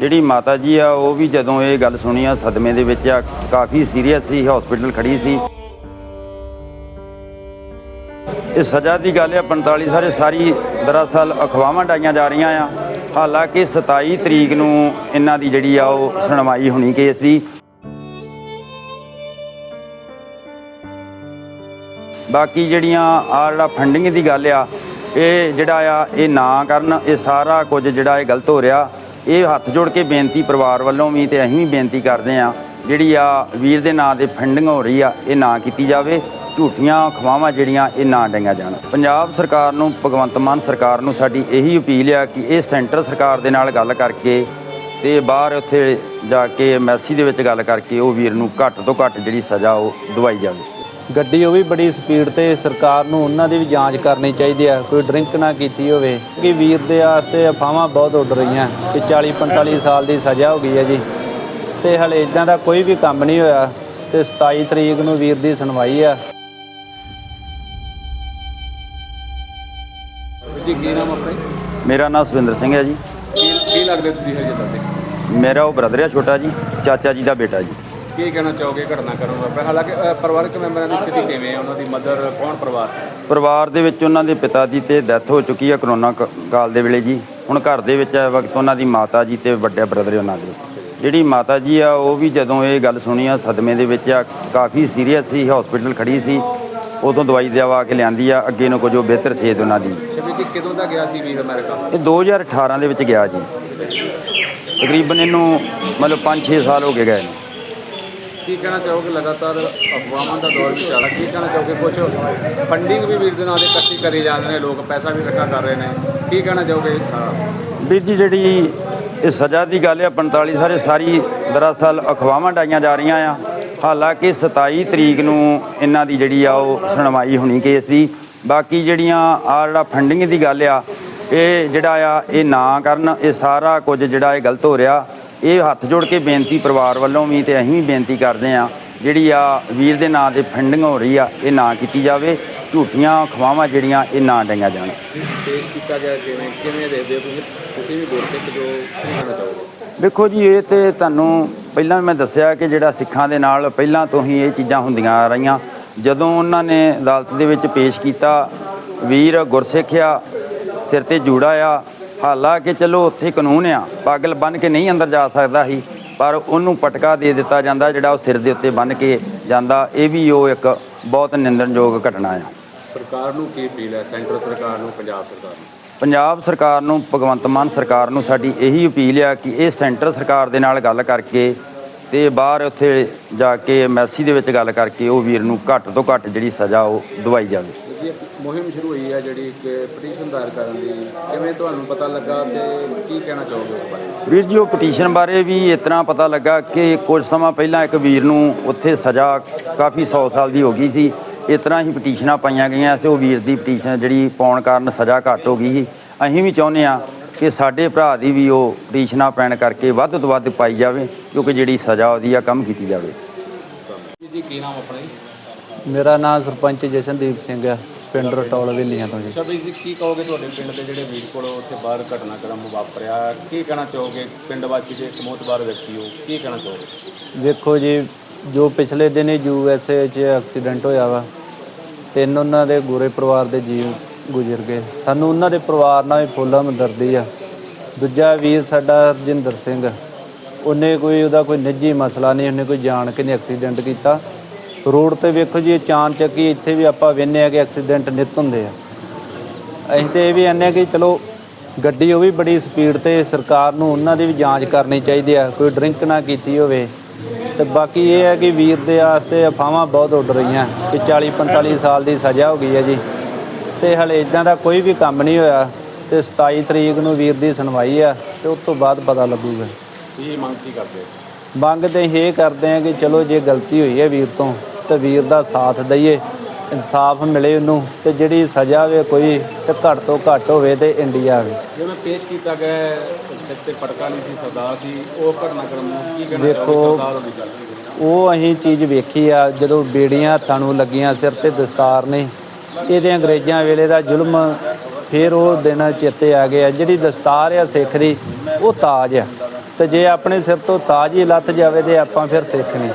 ਜਿਹੜੀ ਮਾਤਾ ਜੀ ਆ, ਉਹ ਵੀ ਜਦੋਂ ਇਹ ਗੱਲ ਸੁਣੀ ਆ, ਸਦਮੇ ਦੇ ਵਿੱਚ ਆ, ਕਾਫੀ ਸੀਰੀਅਸ ਸੀ ਹਸਪੀਟਲ ਖੜੀ ਸੀ। ਇਹ ਸਜ਼ਾ ਦੀ ਗੱਲ ਆ 45 ਸਾਰੇ ਸਾਰੀ ਦਰਅਸਲ ਅਖਵਾਵਾਂ ਡਾਈਆਂ ਜਾ ਰਹੀਆਂ ਆ। ਹਾਲਾਂਕਿ 27 ਤਰੀਕ ਨੂੰ ਇਹਨਾਂ ਦੀ ਜਿਹੜੀ ਆ, ਉਹ ਸੁਣਵਾਈ ਹੋਣੀ ਕੇਸ ਦੀ। ਬਾਕੀ ਜਿਹੜੀਆਂ ਆ ਜਿਹੜਾ ਫੰਡਿੰਗ ਦੀ ਗੱਲ ਆ, ਇਹ ਜਿਹੜਾ ਆ, ਇਹ ਨਾ ਕਰਨ, ਇਹ ਸਾਰਾ ਕੁਝ ਜਿਹੜਾ ਇਹ ਗਲਤ ਹੋ ਰਿਹਾ। ਇਹ ਹੱਥ ਜੋੜ ਕੇ ਬੇਨਤੀ ਪਰਿਵਾਰ ਵੱਲੋਂ ਵੀ ਤੇ ਅਸੀਂ ਵੀ ਬੇਨਤੀ ਕਰਦੇ ਆ ਜਿਹੜੀ ਆ ਵੀਰ ਦੇ ਨਾਂ ਤੇ ਫੰਡਿੰਗ ਹੋ ਰਹੀ ਆ, ਇਹ ਨਾ ਕੀਤੀ ਜਾਵੇ, ਝੂਠੀਆਂ ਖਵਾਵਾਂ ਜਿਹੜੀਆਂ ਇਹ ਨਾ ਡਈਆਂ ਜਾਣ। ਪੰਜਾਬ ਸਰਕਾਰ ਨੂੰ, ਭਗਵੰਤ ਮਾਨ ਸਰਕਾਰ ਨੂੰ ਸਾਡੀ ਇਹੀ ਅਪੀਲ ਆ ਕਿ ਇਹ ਸੈਂਟਰ ਸਰਕਾਰ ਦੇ ਨਾਲ ਗੱਲ ਕਰਕੇ ਤੇ ਬਾਹਰ ਉੱਥੇ ਜਾ ਕੇ ਐਮਐਸਸੀ ਦੇ ਵਿੱਚ ਗੱਲ ਕਰਕੇ ਉਹ ਵੀਰ ਨੂੰ ਘੱਟ ਤੋਂ ਘੱਟ ਜਿਹੜੀ ਸਜ਼ਾ ਉਹ ਦਵਾਈ ਜਾਵੇ। ਗੱਡੀ ਉਹ ਵੀ ਬੜੀ ਸਪੀਡ ਤੇ ਸਰਕਾਰ ਨੂੰ ਉਹਨਾਂ ਦੀ ਵੀ ਜਾਂਚ ਕਰਨੀ ਚਾਹੀਦੀ ਆ ਕੋਈ ਡਰਿੰਕ ਨਾ ਕੀਤੀ ਹੋਵੇ। ਕਿ ਵੀਰ ਦੇ ਵਾਸਤੇ ਅਫਵਾਹਾਂ ਬਹੁਤ ਉੱਡ ਰਹੀਆਂ ਕਿ 40 45 ਸਾਲ ਦੀ ਸਜ਼ਾ ਹੋ ਗਈ ਹੈ ਜੀ। ਤੇ ਹਲੇ ਇਦਾਂ ਦਾ ਕੋਈ ਵੀ ਕੰਮ ਨਹੀਂ ਹੋਇਆ ਤੇ 27 ਤਰੀਕ ਨੂੰ ਵੀਰ ਦੀ ਸੁਣਵਾਈ ਆ। ਜੀ ਕੀ ਨਾਮ ਆਪਣਾ? ਮੇਰਾ ਨਾਮ ਸੁਵਿੰਦਰ ਸਿੰਘ ਹੈ ਜੀ। ਕੀ ਕੀ ਲੱਗਦੇ ਤੁਸੀਂ ਹਜੇ ਤੱਕ ਮੇਰਾ ਉਹ ਬ੍ਰਦਰ ਆ ਛੋਟਾ ਜੀ ਚਾਚਾ ਜੀ ਦਾ ਬੇਟਾ ਜੀ। ਕੀ ਕਹਿਣਾ ਚਾਹੋਗੇ ਘਟਨਾ ਕਰਨ ਵਾਪਰ ਹਾਲਾਂਕਿ ਅ, ਪਰਿਵਾਰਕ ਮੈਂਬਰਾਂ ਦੀ ਸਥਿਤੀ ਕਿਵੇਂ ਹੈ? ਉਹਨਾਂ ਦੀ ਮਦਰ ਕੌਣ ਪਰਿਵਾਰ? ਪਰਿਵਾਰ ਦੇ ਵਿੱਚ ਉਹਨਾਂ ਦੇ ਪਿਤਾ ਜੀ ਤੇ ਡੈਥ ਹੋ ਚੁੱਕੀ ਹੈ ਕਰੋਨਾ ਕ- ਕਾਲ ਦੇ ਵੇਲੇ ਜੀ। ਹੁਣ ਘਰ ਦੇ ਵਿੱਚ ਇਸ ਵਕਤ ਉਹਨਾਂ ਦੀ ਮਾਤਾ ਜੀ ਤੇ ਵੱਡੇ ਬ੍ਰਦਰ ਉਹਨਾਂ ਦੇ। ਜਿਹੜੀ ਮਾਤਾ ਜੀ ਆ ਉਹ ਵੀ ਜਦੋਂ ਇਹ ਗੱਲ ਸੁਣੀ ਆ ਸਦਮੇ ਦੇ ਵਿੱਚ ਆ ਕਾਫੀ ਸੀਰੀਅਸ ਸੀ ਹਸਪੀਟਲ ਖੜੀ ਸੀ। ਉਦੋਂ ਦਵਾਈ ਦਵਾ ਕੇ ਲਿਆਂਦੀ ਆ ਅੱਗੇ ਨੂੰ ਕੁਝ ਉਹ ਬਿਹਤਰ ਸੇਧ ਉਹਨਾਂ ਦੀ। ਸ਼ਬੀ ਜੀ ਕਦੋਂ ਦਾ ਗਿਆ ਸੀ ਵੀਰ ਅਮਰੀਕਾ? ਇਹ 2018 ਦੇ ਵਿੱਚ ਗਿਆ ਜੀ। ਤਕਰੀਬਨ ਇਹਨੂੰ ਮਤਲਬ 5-6 ਸਾਲ ਹੋ ਗਏ ਗਏ ਨੇ। ਕੀ ਕਹਿਣਾ ਚਾਹੋਗੇ ਲਗਾਤਾਰ ਅਫਵਾਹਾਂ ਦਾ ਦੌਰ ਵੀ ਚੱਲ ਕੀ ਕਹਿਣਾ ਚਾਹੋਗੇ? ਕੁਝ ਫੰਡਿੰਗ ਵੀ ਵੀਰ ਦੇ ਨਾਂ ਇਕੱਠੀ ਕਰੀ ਜਾਂਦੇ ਨੇ, ਲੋਕ ਪੈਸਾ ਵੀ ਇਕੱਠਾ ਕਰ ਰਹੇ ਨੇ। ਕੀ ਕਹਿਣਾ ਚਾਹੋਗੇ? ਵੀਰ ਜੀ, ਜਿਹੜੀ ਇਹ ਸਜ਼ਾ ਦੀ ਗੱਲ ਆ 45 ਸਾਰੇ ਸਾਰੀ ਦਰਅਸਲ ਅਖਵਾਵਾਂ ਡਾਈਆਂ ਜਾ ਰਹੀਆਂ ਆ। ਹਾਲਾਂਕਿ 27 ਤਰੀਕ ਨੂੰ ਇਹਨਾਂ ਦੀ ਜਿਹੜੀ ਆ, ਉਹ ਸੁਣਵਾਈ ਹੋਣੀ ਕੇਸ ਦੀ। ਬਾਕੀ ਜਿਹੜੀਆਂ ਆ ਜਿਹੜਾ ਫੰਡਿੰਗ ਦੀ ਗੱਲ ਆ, ਇਹ ਜਿਹੜਾ ਆ, ਇਹ ਨਾ ਕਰਨ, ਇਹ ਸਾਰਾ ਕੁਝ ਜਿਹੜਾ ਇਹ ਗਲਤ ਹੋ ਰਿਹਾ। ਇਹ ਹੱਥ ਜੋੜ ਕੇ ਬੇਨਤੀ ਪਰਿਵਾਰ ਵੱਲੋਂ ਵੀ ਤੇ ਅਸੀਂ ਵੀ ਬੇਨਤੀ ਕਰਦੇ ਆ ਜਿਹੜੀ ਆ ਵੀਰ ਦੇ ਨਾਂ ਤੇ ਫੰਡਿੰਗ ਹੋ ਰਹੀ ਆ ਇਹ ਨਾ ਕੀਤੀ ਜਾਵੇ ਝੂਠੀਆਂ ਖਵਾਵਾਂ ਜਿਹੜੀਆਂ ਇਹ ਨਾ ਡਈਆਂ ਜਾਣ। ਪੇਸ਼ ਕੀਤਾ ਗਿਆ ਕਿਵੇਂ ਕਿਵੇਂ ਦੇਖਦੇ ਹੋ ਤੁਸੀਂ? ਤੁਸੀਂ ਵੀ ਗੁਰਸਿੱਖ ਜੋ ਕੀ ਕਹਿਣਾ ਚਾਹੋਗੇ? ਵੇਖੋ ਜੀ ਇਹ ਤੇ ਤੁਹਾਨੂੰ ਪਹਿਲਾਂ ਮੈਂ ਦੱਸਿਆ ਕਿ ਜਿਹੜਾ ਸਿੱਖਾਂ ਦੇ ਨਾਲ ਪਹਿਲਾਂ ਤੋਂ ਹੀ ਇਹ ਚੀਜ਼ਾਂ ਹੁੰਦੀਆਂ ਆ ਰਹੀਆਂ। ਜਦੋਂ ਉਹਨਾਂ ਨੇ ਅਦਾਲਤ ਦੇ ਵਿੱਚ ਪੇਸ਼ ਕੀਤਾ ਵੀਰ ਗੁਰਸਿੱਖ ਆ ਸਿਰ ਤੇ ਜੂੜਾ ਆ ਹਾਲਾਂਕਿ ਚਲੋ ਉੱਥੇ ਕਾਨੂੰਨ ਆ ਪਾਗਲ ਬਨ ਕੇ ਨਹੀਂ ਅੰਦਰ ਜਾ ਸਕਦਾ ਸੀ ਪਰ ਉਹਨੂੰ ਪਟਕਾ ਦੇ ਦਿੱਤਾ ਜਾਂਦਾ ਜਿਹੜਾ ਉਹ ਸਿਰ ਦੇ ਉੱਤੇ ਬੰਨ ਕੇ ਜਾਂਦਾ ਇਹ ਵੀ ਉਹ ਇੱਕ ਬਹੁਤ ਨਿੰਦਣਯੋਗ ਘਟਨਾ ਆ। ਸਰਕਾਰ ਨੂੰ ਕੀ ਅਪੀਲ ਹੈ? ਸੈਂਟਰ ਸਰਕਾਰ ਨੂੰ ਪੰਜਾਬ ਸਰਕਾਰ ਨੂੰ? ਪੰਜਾਬ ਸਰਕਾਰ ਨੂੰ ਭਗਵੰਤ ਮਾਨ ਸਰਕਾਰ ਨੂੰ ਸਾਡੀ ਇਹੀ ਅਪੀਲ ਆ ਕਿ ਇਹ ਸੈਂਟਰ ਸਰਕਾਰ ਦੇ ਨਾਲ ਗੱਲ ਕਰਕੇ ਤੇ ਬਾਹਰ ਉੱਥੇ ਜਾ ਕੇ ਐਮਐਸਸੀ ਦੇ ਵਿੱਚ ਗੱਲ ਕਰਕੇ ਉਹ ਵੀਰ ਨੂੰ ਘੱਟ ਤੋਂ ਘੱਟ ਜਿਹੜੀ ਸਜ਼ਾ ਉਹ ਦਵਾਈ ਜਾਵੇ। ਮੁਹਿੰਮ ਸ਼ੁਰੂ ਹੋਈ ਹੈ ਜਿਹੜੀ ਕਿ ਪਟੀਸ਼ਨ ਦਾਇਰ ਕਰਨ ਦੀ। ਕਿਵੇਂ ਤੁਹਾਨੂੰ ਪਤਾ ਲੱਗਾ ਤੇ ਕੀ ਕਹਿਣਾ ਚਾਹੋਗੇ ਉਸ ਬਾਰੇ? ਵੀਰ ਜੀ ਉਹ ਪਟੀਸ਼ਨ ਬਾਰੇ ਵੀ ਇਸ ਤਰ੍ਹਾਂ ਪਤਾ ਲੱਗਾ ਕਿ ਕੁਝ ਸਮਾਂ ਪਹਿਲਾਂ ਇੱਕ ਵੀਰ ਨੂੰ ਉੱਥੇ ਸਜ਼ਾ ਕਾਫੀ 100 ਸਾਲ ਦੀ ਹੋ ਗਈ ਸੀ। ਇਸ ਤਰ੍ਹਾਂ ਹੀ ਪਟੀਸ਼ਨਾਂ ਪਾਈਆਂ ਗਈਆਂ ਤੇ ਉਹ ਵੀਰ ਦੀ ਪਟੀਸ਼ਨ ਜਿਹੜੀ ਪਾਉਣ ਕਾਰਨ ਸਜ਼ਾ ਘੱਟ ਹੋ ਗਈ ਸੀ। ਅਸੀਂ ਵੀ ਚਾਹੁੰਦੇ ਆ ਕਿ ਸਾਡੇ ਭਰਾ ਦੀ ਵੀ ਉਹ ਪਟੀਸ਼ਨਾਂ ਪੈਣ ਕਰਕੇ ਵੱਧ ਤੋਂ ਵੱਧ ਪਾਈ ਜਾਵੇ ਕਿਉਂਕਿ ਜਿਹੜੀ ਸਜ਼ਾ ਉਹਦੀ ਆ ਕੰਮ ਕੀਤੀ ਜਾਵੇ। ਜੀ ਜੀ ਕੀ ਨਾਮ ਆਪਣਾ ਜੀ? ਮੇਰਾ ਨਾਮ ਸਰਪੰਚ ਜਸ਼ਨਦੀਪ ਸਿੰਘ ਆ ਪਿੰਡ ਰਟੌਲ ਵੇਲੀਆਂ ਤੋਂ ਜੀ। ਸ਼ਬੀ ਜੀ ਕੀ ਕਹੋਗੇ ਤੁਹਾਡੇ ਪਿੰਡ ਦੇ ਜਿਹੜੇ ਵੀਰ ਕੋਲ ਉੱਥੇ ਬਾਹਰ ਘਟਨਾਕ੍ਰਮ ਵਾਪਰਿਆ? ਕੀ ਕਹਿਣਾ ਚਾਹੋਗੇ ਪਿੰਡ ਵਾਸੀ ਦੇ ਇੱਕ ਮੋਤਬਾਰ ਵਿਅਕਤੀ ਹੋ? ਕੀ ਕਹਿਣਾ ਚਾਹੋਗੇ? ਵੇਖੋ ਜੀ ਜੋ ਪਿਛਲੇ ਦਿਨੀ ਯੂ ਐਸ ਏ 'ਚ ਐਕਸੀਡੈਂਟ ਹੋਇਆ ਵਾ ਤਿੰਨ ਉਹਨਾਂ ਦੇ ਗੋਰੇ ਪਰਿਵਾਰ ਦੇ ਜੀਵ ਗੁਜ਼ਰ ਗਏ। ਸਾਨੂੰ ਉਹਨਾਂ ਦੇ ਪਰਿਵਾਰ ਨਾਲ ਵੀ ਫੁੱਲ ਹਮਦਰਦੀ ਆ। ਦੂਜਾ ਵੀਰ ਸਾਡਾ ਹਰਜਿੰਦਰ ਸਿੰਘ ਉਹਨੇ ਕੋਈ ਉਹਦਾ ਕੋਈ ਨਿੱਜੀ ਮਸਲਾ ਨਹੀਂ ਉਹਨੇ ਕੋਈ ਜਾਣ ਕੇ ਨਹੀਂ ਐਕਸੀਡੈਂਟ ਕੀਤਾ। ਰੋਡ ਤੇ ਵੇਖੋ ਜੀ ਇਹ ਚਾਨ ਚੱਕੀ ਇੱਥੇ ਵੀ ਆਪਾਂ ਵੇਖਦੇ ਆ ਕਿ ਐਕਸੀਡੈਂਟ ਨਿਤ ਹੁੰਦੇ ਆ। ਅਸੀਂ ਤੇ ਇਹ ਵੀ ਆਨੇ ਕਿ ਚਲੋ ਗੱਡੀ ਉਹ ਵੀ ਬੜੀ ਸਪੀਡ ਤੇ ਸਰਕਾਰ ਨੂੰ ਉਹਨਾਂ ਦੀ ਵੀ ਜਾਂਚ ਕਰਨੀ ਚਾਹੀਦੀ ਆ ਕੋਈ ਡਰਿੰਕ ਨਾ ਕੀਤੀ ਹੋਵੇ। ਤੇ ਬਾਕੀ ਇਹ ਹੈ ਕਿ ਵੀਰ ਦੇ ਵਾਸਤੇ ਅਫਵਾਹਾਂ ਬਹੁਤ ਉੱਡ ਰਹੀਆਂ ਕਿ 40 45 ਸਾਲ ਦੀ ਸਜ਼ਾ ਹੋ ਗਈ ਹੈ ਜੀ। ਤੇ ਹਲੇ ਇਦਾਂ ਦਾ ਕੋਈ ਵੀ ਕੰਮ ਨਹੀਂ ਹੋਇਆ ਤੇ 27 ਤਰੀਕ ਨੂੰ ਵੀਰ ਦੀ ਸੁਣਵਾਈ ਆ ਤੇ ਉਸ ਤੋਂ ਬਾਅਦ ਪਤਾ ਲੱਗੂਗਾ। ਕੀ ਮੰਗ ਕੀ ਕਰਦੇ? ਮੰਗ ਤੇ ਇਹ ਕਰਦੇ ਆ ਕਿ ਚਲੋ ਜੇ ਗਲਤੀ ਹੋਈ ਹੈ ਵੀਰ ਤੋਂ ਤੇ ਵੀਰ ਦਾ ਸਾਥ ਦਈਏ ਇਨਸਾਫ ਮਿਲੇ ਉਹਨੂੰ ਤੇ ਜਿਹੜੀ ਸਜ਼ਾ ਵੇ ਕੋਈ ਤੇ ਘੱਟ ਤੋਂ ਘੱਟ ਹੋਵੇ ਤੇ ਇੰਡੀਆ ਆਵੇ ਜਿਵੇਂ ਪੇਸ਼ ਕੀਤਾ ਗਿਆ ਹੈ, ਸਿਰ ਤੇ ਪਟਕਾ ਨਹੀਂ ਸੀ ਸਰਦਾਰ ਸੀ ਉਹ ਘਟਨਾਕ੍ਰਮ ਨੂੰ ਕੀ ਕਹਿਣਾ ਦੇਖੋ। ਉਹ ਅਸੀਂ ਚੀਜ਼ ਵੇਖੀ ਆ ਜਦੋਂ ਬੇੜੀਆਂ ਹੱਥਾਂ ਨੂੰ ਲੱਗੀਆਂ ਸਿਰ ਤੇ ਦਸਤਾਰ ਨੇ ਇਹਦੇ ਅੰਗਰੇਜ਼ਾਂ ਵੇਲੇ ਦਾ ਜ਼ੁਲਮ ਫਿਰ ਉਹ ਦਿਨ ਚੇਤੇ ਆ ਗਿਆ ਜਿਹੜੀ ਦਸਤਾਰ ਆ ਸਿੱਖ ਦੀ ਉਹ ਤਾਜ ਆ। ਤੇ ਜੇ ਆਪਣੇ ਸਿਰ ਤੋਂ ਤਾਜ ਹੀ ਲੱਥ ਜਾਵੇ ਤੇ ਆਪਾਂ ਫਿਰ ਸਿੱਖ ਨਹੀਂ